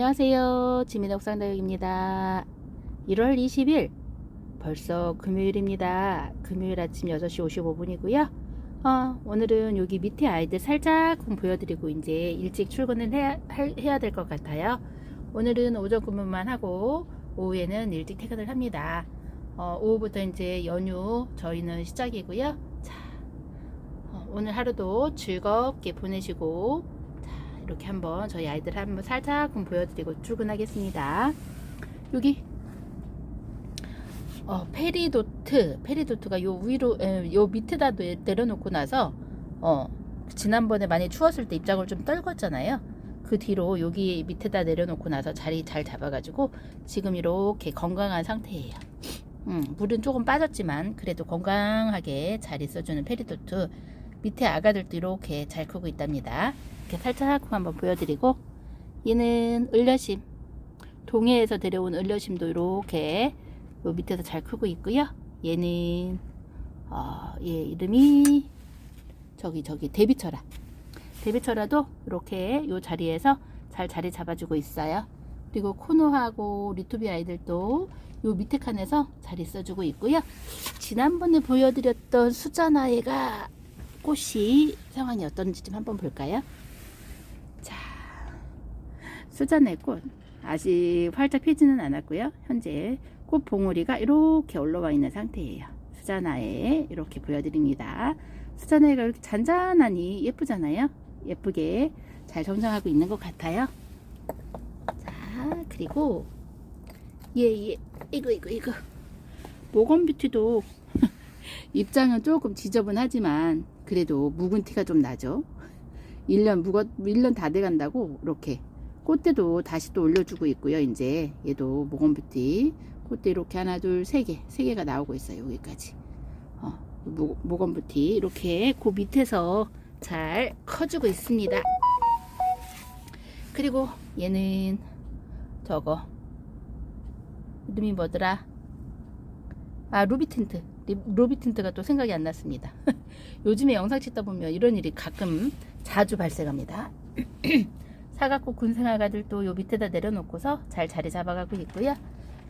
안녕하세요. 지민 옥상다육입니다. 1월 20일 벌써 금요일입니다. 금요일 아침 6시 55분이고요. 어, 오늘은 여기 밑에 아이들 살짝 보여드리고 이제 일찍 출근을 해야, 할- 해야 될 것 같아요. 오늘은 오전 근무만 하고 오후에는 일찍 퇴근을 합니다. 어, 오후부터 이제 연휴 저희는 시작이고요. 자, 어, 오늘 하루도 즐겁게 보내시고 자, 이렇게 한번 저희 아이들 한번 살짝 보여드리고 출근하겠습니다. 여기 어, 페리도트, 페리도트가 요 위로, 에, 요 밑에다 내- 내려놓고 나서, 어, 지난번에 많이 추웠을 때 입장을 좀 떨궜잖아요. 그 뒤로 여기 밑에다 내려놓고 나서 자리 잘 잡아가지고 지금 이렇게 건강한 상태예요. 음, 물은 조금 빠졌지만 그래도 건강하게 잘 있어주는 페리도트 밑에 아가들도 이렇게 잘 크고 있답니다. 이렇게 살짝 한번 보여드리고 얘는 을려심 동해에서 데려온 을려심도 이렇게 요 밑에서 잘 크고 있고요. 얘는 어, 얘 이름이 저기 저기 데비철아 데비철아도 이렇게 요 자리에서 잘 자리 잡아주고 있어요. 그리고 코노하고 리토비 아이들도 요 밑에 칸에서 잘 있어주고 있고요. 지난번에 보여드렸던 수자나이가 꽃이 상황이 어떤지 좀 한번 볼까요? 자, 수자나의 꽃 아직 활짝 피지는 않았고요. 현재 꽃 봉우리가 이렇게 올라와 있는 상태예요. 수자나에 이렇게 보여드립니다. 수자나가 이렇게 잔잔하니 예쁘잖아요. 예쁘게 잘 성장하고 있는 것 같아요. 자, 그리고 예, 예, 이거, 이거, 이거. 모건 뷰티도 입장은 조금 지저분하지만 그래도 묵은 티가 좀 나죠. 1년 묵었, 1년 다 돼간다고 이렇게 꽃대도 다시 또 올려주고 있고요. 이제 얘도 모건 뷰티 꽃대 이렇게 하나, 둘, 세 개, 세 개가 나오고 있어요. 여기까지. 어, 모, 모건 뷰티 이렇게 그 밑에서 잘 커주고 있습니다. 그리고 얘는 저거 이름이 뭐더라? 아 루비 틴트 리- 루비 틴트가 또 생각이 안 났습니다. 요즘에 영상 찍다 보면 이런 일이 가끔 자주 발생합니다. 사각꽃 군생아가들도 요 밑에다 내려놓고서 잘 자리 잡아가고 있고요.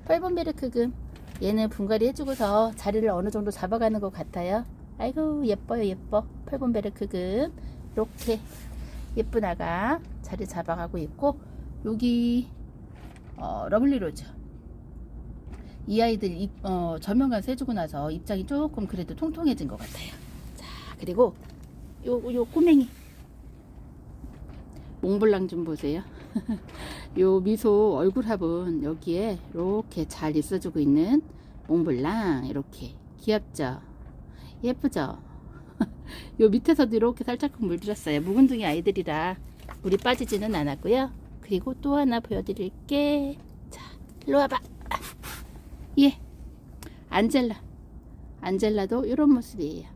펄본베르크금 얘는 분갈이 해주고서 자리를 어느 정도 잡아가는 것 같아요. 아이고 예뻐요 예뻐 펄본베르크금 이렇게 예쁜 아가 자리 잡아가고 있고 여기 어, 러블리 로즈 이 아이들 입, 어, 전면관수 해주고 나서 입장이 조금 그래도 통통해진 것 같아요. 자 그리고 요, 요 꼬맹이 몽블랑 좀 보세요. 요 미소 얼굴합은 여기에 이렇게 잘 있어주고 있는 몽블랑 이렇게 귀엽죠? 예쁘죠? 요 밑에서도 이렇게 살짝 물들었어요. 묵은둥이 아이들이라 물이 빠지지는 않았고요. 그리고 또 하나 보여드릴게. 자, 일로 와봐. 예, 안젤라. 안젤라도 이런 모습이에요.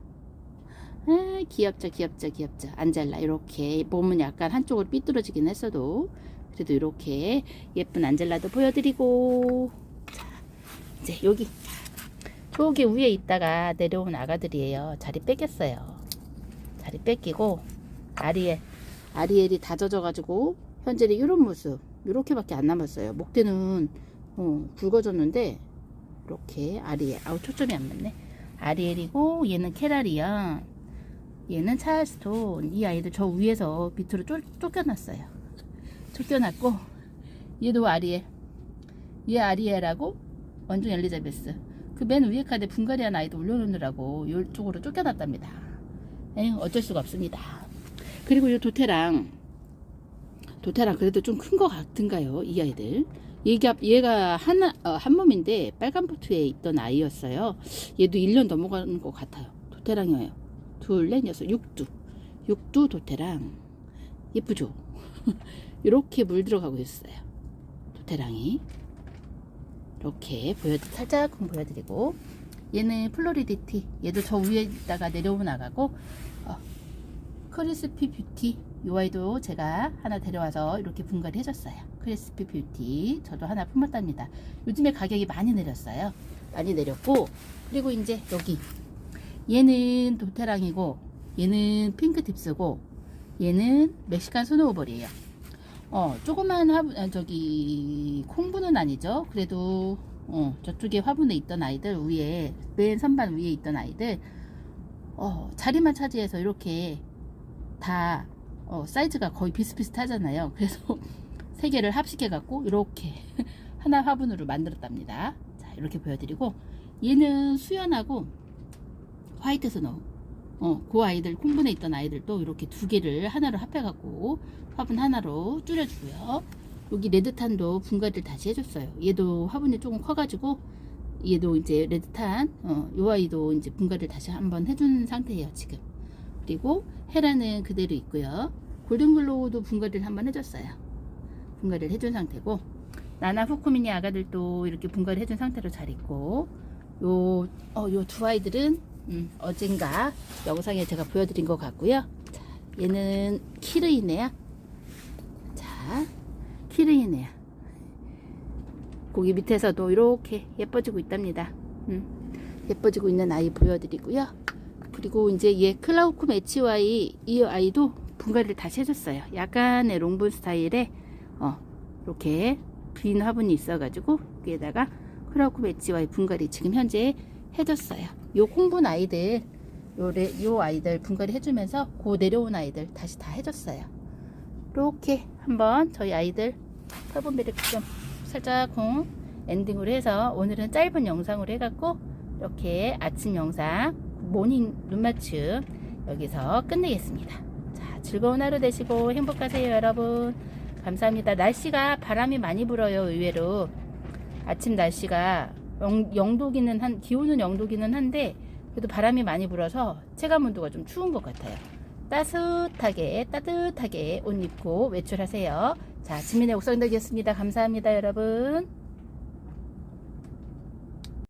아, 귀엽죠, 귀엽죠, 귀엽죠. 안젤라 이렇게 몸은 약간 한쪽으로 삐뚤어지긴 했어도 그래도 이렇게 예쁜 안젤라도 보여드리고 자, 이제 여기 저기 위에 있다가 내려온 아가들이에요. 자리 뺏겼어요. 자리 뺏기고 아리엘 아리엘이 다 젖어가지고 현재는 이런 모습 이렇게밖에 안 남았어요. 목대는 어, 굵어졌는데 이렇게 아리엘 아우 초점이 안 맞네. 아리엘이고 얘는 케라리야. 얘는 찰스톤. 이 아이들 저 위에서 밑으로 쫓, 쫓겨났어요. 쫓겨났고 얘도 아리엘. 얘 아리엘하고 원종 엘리자베스. 그 맨 위에 칸에 분갈이한 아이도 올려놓느라고 이쪽으로 쫓겨났답니다. 에휴, 어쩔 수가 없습니다. 그리고 이 도태랑 도태랑 그래도 좀 큰 것 같은가요? 이 아이들. 얘가, 얘가 한, 어, 한 몸인데 빨간 포트에 있던 아이였어요. 얘도 1년 넘어가는 것 같아요. 도태랑이에요. 둘, 넷, 여섯, 육두. 육두 도태랑. 예쁘죠? 이렇게 물 들어가고 있어요. 도태랑이. 이렇게 보여 살짝 보여드리고 얘는 플로리디티 얘도 저 위에다가 내려오 나가고 어, 크리스피 뷰티 이 아이도 제가 하나 데려와서 이렇게 분갈이 해줬어요 크리스피 뷰티 저도 하나 품었답니다 요즘에 가격이 많이 내렸어요 많이 내렸고 그리고 이제 여기 얘는 도테랑이고 얘는 핑크팁스고 얘는 멕시칸 스노우볼이에요 어, 조그만 화분, 아, 저기, 콩분은 아니죠. 그래도, 어, 저쪽에 화분에 있던 아이들, 위에, 맨 선반 위에 있던 아이들, 어, 자리만 차지해서 이렇게 다, 어, 사이즈가 거의 비슷비슷하잖아요. 그래서 세 개를 합식해갖고, 이렇게 하나 화분으로 만들었답니다. 자, 이렇게 보여드리고, 얘는 수연하고 화이트 스노우. 어, 그 아이들, 콩분에 있던 아이들도 이렇게 두 개를 하나로 합해갖고 화분 하나로 줄여주고요. 여기 레드탄도 분갈이를 다시 해줬어요. 얘도 화분이 조금 커가지고 얘도 이제 레드탄, 어, 요 아이도 이제 분갈이를 다시 한번 해준 상태예요, 지금. 그리고 헤라는 그대로 있고요. 골든글로우도 분갈이를 한번 해줬어요. 분갈이를 해준 상태고 나나 후쿠미니 아가들도 이렇게 분갈이 해준 상태로 잘 있고 요, 어, 요 두 아이들은 음, 어젠가 영상에 제가 보여드린 것 같고요. 자, 얘는 키르이네요. 자, 키르이네요. 고기 밑에서도 이렇게 예뻐지고 있답니다. 음, 예뻐지고 있는 아이 보여드리고요. 그리고 이제 얘 클라우쿠 매치와이 이 아이도 분갈이를 다시 해줬어요. 약간의 롱분 스타일의 어, 이렇게 빈 화분이 있어가지고 여기에다가 크라우쿠 매치와이 분갈이 지금 현재 해줬어요. 요 콩분 아이들 요, 레, 요 아이들 분갈이 해주면서 고 내려온 아이들 다시 다 해줬어요. 이렇게 한번 저희 아이들 털분비를 좀 살짝 콩 엔딩으로 해서 오늘은 짧은 영상으로 해갖고 이렇게 아침 영상 모닝 눈맞춤 여기서 끝내겠습니다. 자 즐거운 하루 되시고 행복하세요 여러분. 감사합니다. 날씨가 바람이 많이 불어요 의외로 아침 날씨가 영, 영 도기는 한 기온은 영도기는 한데 그래도 바람이 많이 불어서 체감 온도가 좀 추운 것 같아요. 따뜻하게 따뜻하게 옷 입고 외출하세요. 자, 지민의 옥상덕이었습니다. 감사합니다, 여러분.